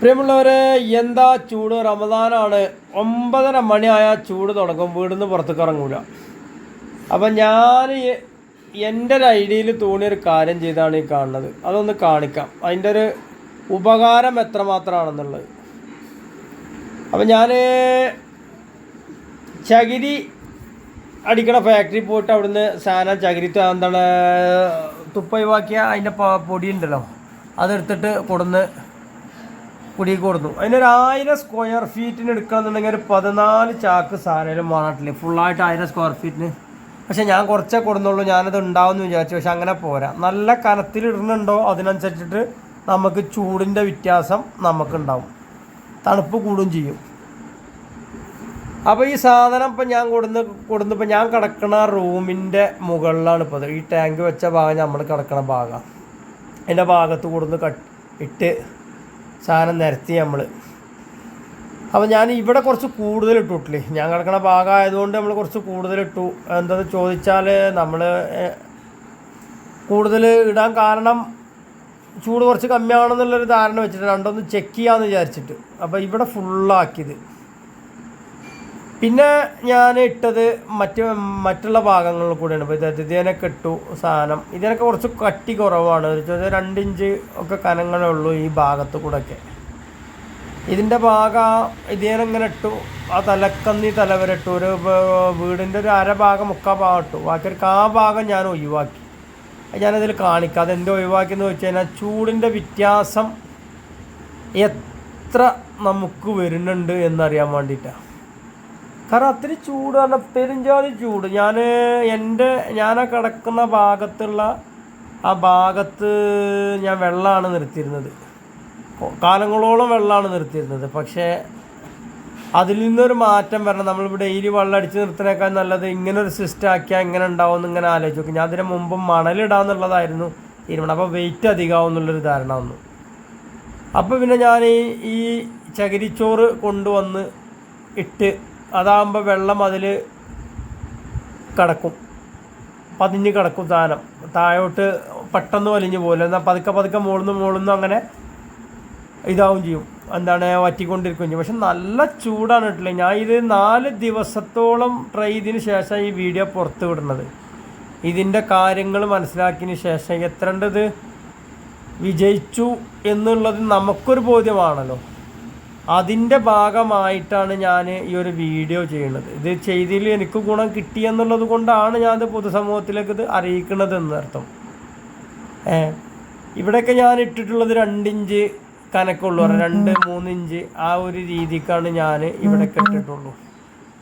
പ്രിയമുള്ളവരെ എന്താ ചൂട്? റമദാനാണ്. ഒമ്പതര മണിയായ ചൂട് തുടങ്ങും. വീടിന്ന് പുറത്തേക്ക് ഇറങ്ങൂല. അപ്പം ഞാൻ എന്റെ ഒരു ഐഡിയയിൽ തോന്നിയൊരു കാര്യം ചെയ്താണ് ഈ കാണുന്നത്. അതൊന്ന് കാണിക്കാം. അതിന്റെ ഒരു ഉപകാരം എത്രമാത്രമാണെന്നുള്ളത്. അപ്പം ഞാൻ ചകിരി അടിക്കണ ഫാക്ടറി പോയിട്ട് അവിടുന്ന് സാധനം ചകിരി എന്താണ് തുപ്പ ഒഴിവാക്കിയ അതിന്റെ പൊടി ഉണ്ടല്ലോ അതെടുത്തിട്ട് കൊടുന്ന് കുടി കൊടുത്തു. അതിനൊരു ആയിരം സ്ക്വയർ ഫീറ്റിന് എടുക്കണമെന്നുണ്ടെങ്കിൽ ഒരു പതിനാല് ചാക്ക് സാധനം ഫുൾ ഫുള്ളായിട്ട് ആയിരം സ്ക്വയർ ഫീറ്റിന് പക്ഷേ ഞാൻ കുറച്ചേ കൊടുന്നുള്ളൂ. ഞാനത് ഉണ്ടാവുമെന്ന് വിചാരിച്ചു. പക്ഷെ അങ്ങനെ പോരാ. നല്ല കനത്തിൽ ഇടുന്നുണ്ടോ അതിനനുസരിച്ചിട്ട് നമുക്ക് ചൂടിന്റെ വ്യത്യാസം നമുക്കുണ്ടാവും. തണുപ്പ് കൂടും ചെയ്യും. അപ്പോൾ ഈ സാധനം ഇപ്പം ഞാൻ കൊടുന്ന് കൊടുന്ന് ഇപ്പം ഞാൻ കിടക്കുന്ന റൂമിന്റെ മുകളിലാണ് ഇപ്പോൾ ഈ ടാങ്ക് വെച്ച ഭാഗം നമ്മൾ കിടക്കണ ഭാഗമാണ് എന്റെ ഭാഗത്ത് കൊടുന്ന് കട്ട് ഇട്ട് സാധനം നിരത്തി നമ്മൾ അപ്പോൾ ഞാൻ ഇവിടെ കുറച്ച് കൂടുതൽ ഇട്ടുട്ടില്ലേ ഞാൻ കിടക്കണ ഭാഗമായതുകൊണ്ട് നമ്മൾ കുറച്ച് കൂടുതൽ ഇട്ടു എന്താ ചോദിച്ചാൽ നമ്മൾ കൂടുതൽ ഇടാൻ കാരണം ചൂട് കുറച്ച് കമ്മിയാണെന്നുള്ളൊരു ധാരണ വെച്ചിട്ട് രണ്ടൊന്ന് ചെക്ക് ചെയ്യാമെന്ന് വിചാരിച്ചിട്ട്. അപ്പോൾ ഇവിടെ ഫുള്ളാക്കിയത് പിന്നെ ഞാൻ ഇട്ടത് മറ്റ് മറ്റുള്ള ഭാഗങ്ങളിൽ കൂടെയാണ്. ഇപ്പോൾ ഇത് ഇതിനൊക്കെ ഇട്ടു സാധനം. ഇതിനൊക്കെ കുറച്ച് കട്ടി കുറവാണ്. ഒരു ഇഞ്ച് ഒക്കെ കനങ്ങളേ ഉള്ളൂ ഈ ഭാഗത്ത് കൂടെ ഒക്കെ ഇതിന്റെ ഭാഗം ഇതിനെ ഇട്ടു. ആ തലക്കന്നി തല വരെ ഇട്ടു. ഒരു വീടിന്റെ ഒരു അര ഭാഗം മുക്കാ ഭാഗം ഇട്ടു. ബാക്കി ഒരു കാ ഭാഗം ഞാൻ ഒഴിവാക്കി. ഞാനതിൽ കാണിക്കാം. അതെന്ത് ഒഴിവാക്കിയെന്ന് വെച്ച് കഴിഞ്ഞാൽ ചൂടിന്റെ വ്യത്യാസം എത്ര നമുക്ക് വരുന്നുണ്ട് എന്നറിയാൻ വേണ്ടിയിട്ടാണ് കാരണം അത്തിരി ചൂട് കാരണം പെരുഞ്ചാതി ചൂട്. ഞാൻ എന്റെ ഞാൻ ആ കിടക്കുന്ന ഭാഗത്തുള്ള ആ ഭാഗത്ത് ഞാൻ വെള്ളമാണ് നിർത്തിയിരുന്നത്. കാലങ്ങളോളം വെള്ളമാണ് നിർത്തിയിരുന്നത്. പക്ഷേ അതിൽ നിന്നൊരു മാറ്റം വരണം. നമ്മളിപ്പോൾ ഡെയിലി വെള്ളം അടിച്ച് നിർത്തുന്നേക്കാൾ നല്ലത് ഇങ്ങനെ ഒരു സിസ്റ്റം ആക്കിയാൽ ഇങ്ങനെ ഉണ്ടാവും ഇങ്ങനെ ആലോചിച്ച് നോക്കും. ഞാൻ അതിന് മുമ്പ് മണലിടാന്നുള്ളതായിരുന്നു തീരുമാനം. അപ്പോൾ വെയിറ്റ് അധികമാവും എന്നുള്ളൊരു ധാരണ വന്നു. അപ്പോൾ പിന്നെ ഞാൻ ഈ ചകിരിച്ചോറ് കൊണ്ടുവന്ന് ഇട്ട് അതാകുമ്പോൾ വെള്ളം അതിൽ കിടക്കും. പതിഞ്ഞ് കിടക്കും സാധനം. താഴോട്ട് പെട്ടെന്ന് വലിഞ്ഞു പോകില്ല എന്നാൽ പതുക്കെ പതുക്കെ മുകളിൽ മുകളിൽ അങ്ങനെ ഇതാവും ചെയ്യും. എന്താണ് വറ്റിക്കൊണ്ടിരിക്കുകയും ചെയ്യും. പക്ഷെ നല്ല ചൂടാണ് കിട്ടില്ല? ഞാൻ ഇത് നാല് ദിവസത്തോളം ട്രൈ ചെയ്തതിന് ശേഷം ഈ വീഡിയോ പുറത്ത് വിടുന്നത്. ഇതിന്റെ കാര്യങ്ങൾ മനസ്സിലാക്കിയതിന് ശേഷം എത്രണ്ടത് വിജയിച്ചു എന്നുള്ളത് നമുക്കൊരു ബോധ്യമാണല്ലോ. അതിന്റെ ഭാഗമായിട്ടാണ് ഞാൻ ഈ ഒരു വീഡിയോ ചെയ്യുന്നത്. ഇത് ചെയ്തതിൽ എനിക്ക് ഗുണം കിട്ടിയെന്നുള്ളത് കൊണ്ടാണ് ഞാനത് പൊതുസമൂഹത്തിലേക്ക് ഇത് അറിയിക്കുന്നത് എന്നർത്ഥം ഏ ഇവിടെയൊക്കെ ഞാൻ ഇട്ടിട്ടുള്ളത് രണ്ടിഞ്ച് കനക്കുള്ളൂ. രണ്ട് മൂന്നിഞ്ച് ആ ഒരു രീതിക്കാണ് ഞാൻ ഇവിടെ ഇട്ടിട്ടുള്ളൂ.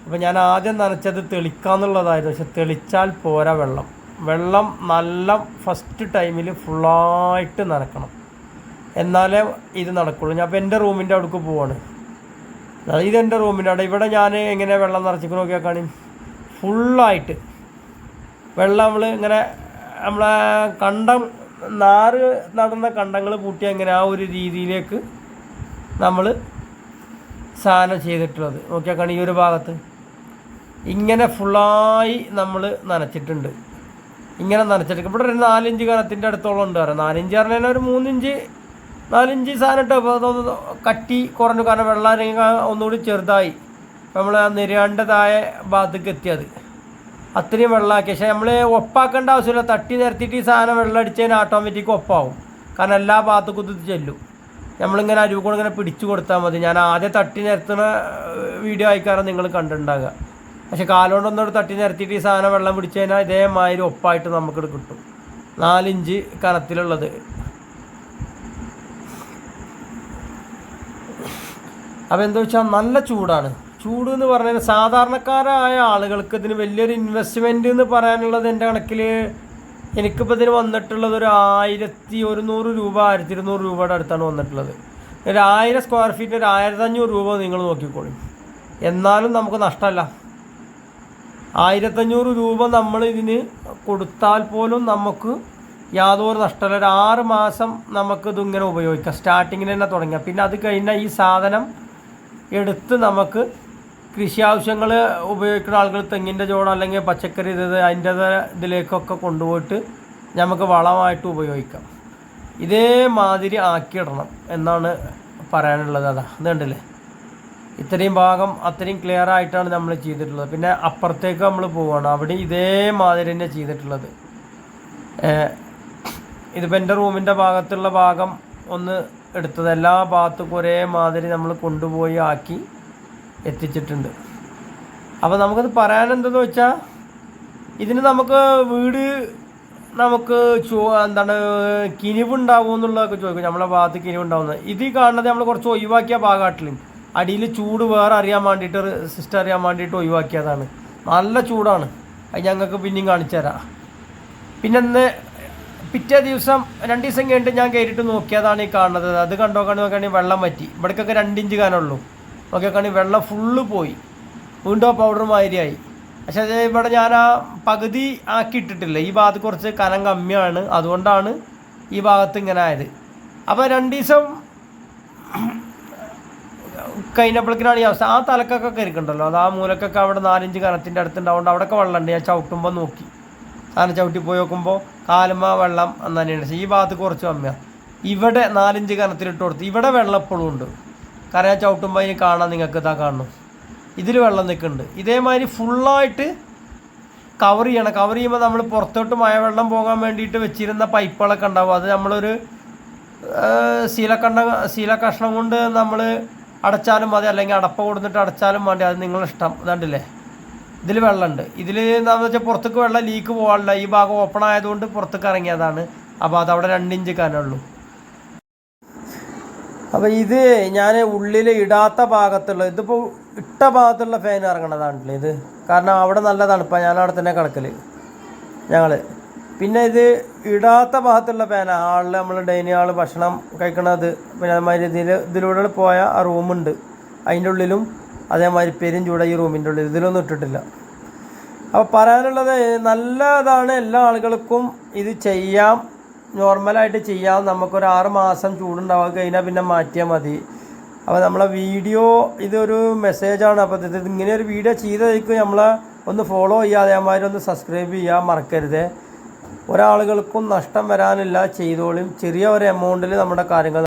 അപ്പോൾ ഞാൻ ആദ്യം നനച്ചത് തെളിക്കാന്നുള്ളതായിരുന്നു. പക്ഷെ തെളിച്ചാൽ പോരാ വെള്ളം. വെള്ളം നല്ല ഫസ്റ്റ് ടൈമിൽ ഫുള്ളായിട്ട് നനക്കണം. എന്നാലേ ഇത് നടക്കുള്ളൂ. ഞാൻ അപ്പോൾ എന്റെ റൂമിന്റെ അവിടേക്ക് പോവാണ്. ഇതെന്റെ റൂമിന്റെ അവിടെ. ഇവിടെ ഞാൻ എങ്ങനെ വെള്ളം നിറച്ചിട്ട് നോക്കിയാൽ കാണി ഫുള്ളായിട്ട് വെള്ളം നമ്മൾ ഇങ്ങനെ നമ്മളെ കണ്ടം നാറ് നടന്ന കണ്ടങ്ങൾ പൂട്ടി അങ്ങനെ ആ ഒരു രീതിയിലേക്ക് നമ്മൾ സാധനം ചെയ്തിട്ടുള്ളത്. നോക്കിയാൽ കാണി ഈ ഒരു ഭാഗത്ത്. ഇങ്ങനെ ഫുള്ളായി നമ്മൾ നനച്ചിട്ടുണ്ട്. ഇങ്ങനെ നനച്ചിട്ട് ഇവിടെ ഒരു നാലിഞ്ച് കനത്തിന്റെ അടുത്തോളം ഉണ്ട്. പറയാം നാലിഞ്ച് പറഞ്ഞാൽ ഒരു മൂന്നിഞ്ച് നാലിഞ്ച് സാധനം ഇട്ടോ. കട്ടി കുറഞ്ഞു. കാരണം വെള്ളം ഇറങ്ങി ഒന്നുകൂടി ചെറുതായി. നമ്മൾ ആ നിരാണ്ടതായ ഭാഗത്തേക്ക് എത്തിയത് അത്രയും വെള്ളമാക്കി. പക്ഷേ നമ്മൾ ഒപ്പാക്കേണ്ട ആവശ്യമില്ല. തട്ടി നിരത്തിയിട്ട് ഈ സാധനം വെള്ളം അടിച്ചതിന് ഓട്ടോമാറ്റിക് ഒപ്പാവും. കാരണം എല്ലാ ഭാഗത്തേക്കും ഇത് ചെല്ലും. നമ്മളിങ്ങനെ അരുവ് കൂടെ ഇങ്ങനെ പിടിച്ചു കൊടുത്താൽ മതി. ഞാൻ ആദ്യം തട്ടി നിരത്തുന്ന വീഡിയോ ആയിക്കാരം നിങ്ങൾ കണ്ടിട്ടുണ്ടാകുക പക്ഷെ കാലുകൊണ്ടൊന്നോട് തട്ടി നിരത്തിയിട്ട് ഈ സാധനം വെള്ളം പിടിച്ചു കഴിഞ്ഞാൽ ഇതേമാതിരി ഒപ്പായിട്ട് നമുക്കിത് കിട്ടും. നാലിഞ്ച് കനത്തിലുള്ളത്. അപ്പോൾ എന്താ വെച്ചാൽ നല്ല ചൂടാണ്. ചൂട് എന്ന് പറഞ്ഞാൽ സാധാരണക്കാരായ ആളുകൾക്ക് ഇതിന് വലിയൊരു ഇൻവെസ്റ്റ്മെന്റ് എന്ന് പറയാനുള്ളത് എന്റെ കണക്കിൽ എനിക്കിപ്പോൾ ഇതിന് വന്നിട്ടുള്ളത് ഒരു ആയിരത്തി ഒരുന്നൂറ് രൂപ ആയിരത്തി ഇരുന്നൂറ് രൂപയുടെ അടുത്താണ് വന്നിട്ടുള്ളത്. ഒരു ആയിരം സ്ക്വയർ ഫീറ്റ് ഒരു ആയിരത്തി അഞ്ഞൂറ് രൂപ നിങ്ങൾ നോക്കിക്കോളൂ. എന്നാലും നമുക്ക് നഷ്ടമല്ല. ആയിരത്തഞ്ഞൂറ് രൂപ നമ്മൾ ഇതിന് കൊടുത്താൽ പോലും നമുക്ക് യാതൊരു നഷ്ടമല്ല. ഒരു ആറ് മാസം നമുക്ക് ഇങ്ങനെ ഉപയോഗിക്കാം. സ്റ്റാർട്ടിങ്ങിന് തന്നെ തുടങ്ങാം പിന്നെ അത് കഴിഞ്ഞാൽ ഈ സാധനം എടുത്ത് നമുക്ക് കൃഷി ആവശ്യങ്ങൾ ഉപയോഗിക്കുന്ന ആളുകൾ തെങ്ങിന്റെ ചോട് അല്ലെങ്കിൽ പച്ചക്കറി ഇത് അതിന്റെ ഇതിലേക്കൊക്കെ കൊണ്ടുപോയിട്ട് നമുക്ക് വളമായിട്ട് ഉപയോഗിക്കാം. ഇതേമാതിരി ആക്കിയിടണം എന്നാണ് പറയാനുള്ളത്. അതാ ഇത് കണ്ടില്ലേ? ഇത്രയും ഭാഗം അത്രയും ക്ലിയർ ആയിട്ടാണ് നമ്മൾ ചെയ്തിട്ടുള്ളത്. പിന്നെ അപ്പുറത്തേക്ക് നമ്മൾ പോവുകയാണ്. അവിടെ ഇതേമാതിരി തന്നെ ചെയ്തിട്ടുള്ളത്. ഇതിപ്പോൾ എന്റെ റൂമിന്റെ ഭാഗത്തുള്ള ഭാഗം ഒന്ന് എടുത്തത് എല്ലാ ഭാഗത്തും ഒരേ മാതിരി നമ്മൾ കൊണ്ടുപോയി ആക്കി എത്തിച്ചിട്ടുണ്ട്. അപ്പോൾ നമുക്കത് പറയാനെന്തെന്ന് വെച്ചാൽ ഇതിന് നമുക്ക് വീട് നമുക്ക് ചോ എന്താണ് കിനിവുണ്ടാവും എന്നുള്ളതൊക്കെ ചോദിക്കും. നമ്മളെ ഭാഗത്ത് കിനിവുണ്ടാവുന്നത് ഇത് കാണുന്നത് നമ്മൾ കുറച്ച് ഒഴിവാക്കിയ ഭാഗമായിട്ടില്ല അടിയിൽ ചൂട് വേറെ അറിയാൻ വേണ്ടിയിട്ട് സിസ്റ്റർ അറിയാൻ വേണ്ടിയിട്ട് ഒഴിവാക്കിയതാണ്. നല്ല ചൂടാണ്. അത് ഞങ്ങൾക്ക് പിന്നെയും കാണിച്ചു തരാം. പിന്നെ പിറ്റേ ദിവസം രണ്ട് ദിവസം കഴിഞ്ഞിട്ട് ഞാൻ കയറിയിട്ട് നോക്കിയതാണ് ഈ കാണുന്നത്. അത് കണ്ടോ കണ്ടു നോക്കുകയാണെങ്കിൽ വെള്ളം പറ്റി ഇവിടേക്കൊക്കെ രണ്ടിഞ്ച് കാനുള്ളൂ നോക്കിയൊക്കെയാണെങ്കിൽ വെള്ളം ഫുള്ള് പോയി. വീണ്ടും പൗഡർ മാതിരിയായി. പക്ഷെ അത് ഇവിടെ ഞാൻ ആ പകുതി ആക്കി ഇട്ടിട്ടില്ല. ഈ ഭാഗത്ത് കുറച്ച് കനം കമ്മിയാണ്. അതുകൊണ്ടാണ് ഈ ഭാഗത്ത് ഇങ്ങനെ ആയത്. അപ്പോൾ രണ്ട് ദിവസം കഴിഞ്ഞപ്പോഴേക്കിനാണ് ഈ അവസ്ഥ. ആ തലക്കൊക്കെ കയറിക്കുണ്ടല്ലോ അത് ആ മൂലക്കൊക്കെ അവിടെ നാലഞ്ച് കനത്തിന്റെ അടുത്തുണ്ടാവുകൊണ്ട് അവിടെയൊക്കെ വെള്ളമുണ്ട്. ഞാൻ ചവിട്ടുമ്പോൾ നോക്കി. സാധനം ചവിട്ടി പോയി നോക്കുമ്പോൾ കാലുമ വെള്ളം എന്ന് തന്നെയാണ്. ഈ ഭാഗത്ത് കുറച്ച് കമ്മിയാണ് ഇവിടെ നാലഞ്ച് കനത്തിലിട്ട് കൊടുത്ത് ഇവിടെ വെള്ളം എപ്പോഴും ഉണ്ട്. കാരണം ഞാൻ ചവിട്ടുമ്പോൾ അതിന് കാണാൻ നിങ്ങൾക്ക് ഇതാ കാണണം ഇതിൽ വെള്ളം നിൽക്കുന്നുണ്ട്. ഇതേമാതിരി ഫുള്ളായിട്ട് കവർ ചെയ്യണം. കവർ ചെയ്യുമ്പോൾ നമ്മൾ പുറത്തോട്ട് മഴവെള്ളം പോകാൻ വേണ്ടിയിട്ട് വെച്ചിരുന്ന പൈപ്പുകളൊക്കെ ഉണ്ടാവും. അത് നമ്മളൊരു ശീലക്കണ്ണ ശീല കഷ്ണം കൊണ്ട് നമ്മൾ അടച്ചാലും മതി. അല്ലെങ്കിൽ അടപ്പ് കൊടുത്തിട്ട് അടച്ചാലും മതി. അത് നിങ്ങളിഷ്ടം ഇതാണ്ടില്ലേ? ഇതിൽ വെള്ളമുണ്ട് ഇതിൽ എന്താണെന്ന് വെച്ചാൽ പുറത്തേക്ക് വെള്ളം ലീക്ക് പോകാനുള്ള ഈ ഭാഗം ഓപ്പൺ ആയതുകൊണ്ട് പുറത്തേക്ക് ഇറങ്ങിയതാണ്. അപ്പോൾ അത് അവിടെ രണ്ട് ഇഞ്ച് കനമുള്ളൂ അപ്പോൾ ഇത് ഞാൻ ഉള്ളിൽ ഇടാത്ത ഭാഗത്തുള്ള ഇതിപ്പോൾ ഇട്ട ഭാഗത്തുള്ള ഫാൻ ഇറങ്ങണതാണല്ലോ ഇത്? കാരണം അവിടെ നല്ല തണുപ്പാണ് ഞാൻ അവിടെ തന്നെ കിടക്കൽ ഞങ്ങൾ പിന്നെ ഇത് ഇടാത്ത ഭാഗത്തുള്ള ഫാൻ ആളിൽ നമ്മൾ ഡൈനിങ് ഹാൾ ഭക്ഷണം കഴിക്കണത് പിന്നെ അതുമാതിരി ഇതിൽ ഇതിലൂടെ പോയ ആ റൂമുണ്ട് അതിന്റെ ഉള്ളിലും അതേമാതിരി പെരും ചൂട ഈ റൂമിന്റെ ഉള്ളിൽ. ഇതിലൊന്നും ഇട്ടിട്ടില്ല. അപ്പോൾ പറയാനുള്ളത് നല്ലതാണ് എല്ലാ ആളുകൾക്കും ഇത് ചെയ്യാം. നോർമലായിട്ട് ചെയ്യാം. നമുക്കൊരു ആറ് മാസം ചൂടുണ്ടാവാൻ കഴിഞ്ഞാൽ പിന്നെ മാറ്റിയാൽ മതി. അപ്പോൾ നമ്മളെ വീഡിയോ ഇതൊരു മെസ്സേജാണ്. അപ്പോൾ ഇത് ഇങ്ങനെ ഒരു വീഡിയോ ചെയ്തായിരിക്കും നമ്മളെ ഒന്ന് ഫോളോ ചെയ്യുക. അതേമാതിരി ഒന്ന് സബ്സ്ക്രൈബ് ചെയ്യുക. മറക്കരുത്. ഒരാളുകൾക്കും നഷ്ടം വരാനില്ല. ചെയ്തോളും. ചെറിയ ഒരു എമൗണ്ടിൽ നമ്മുടെ കാര്യങ്ങൾ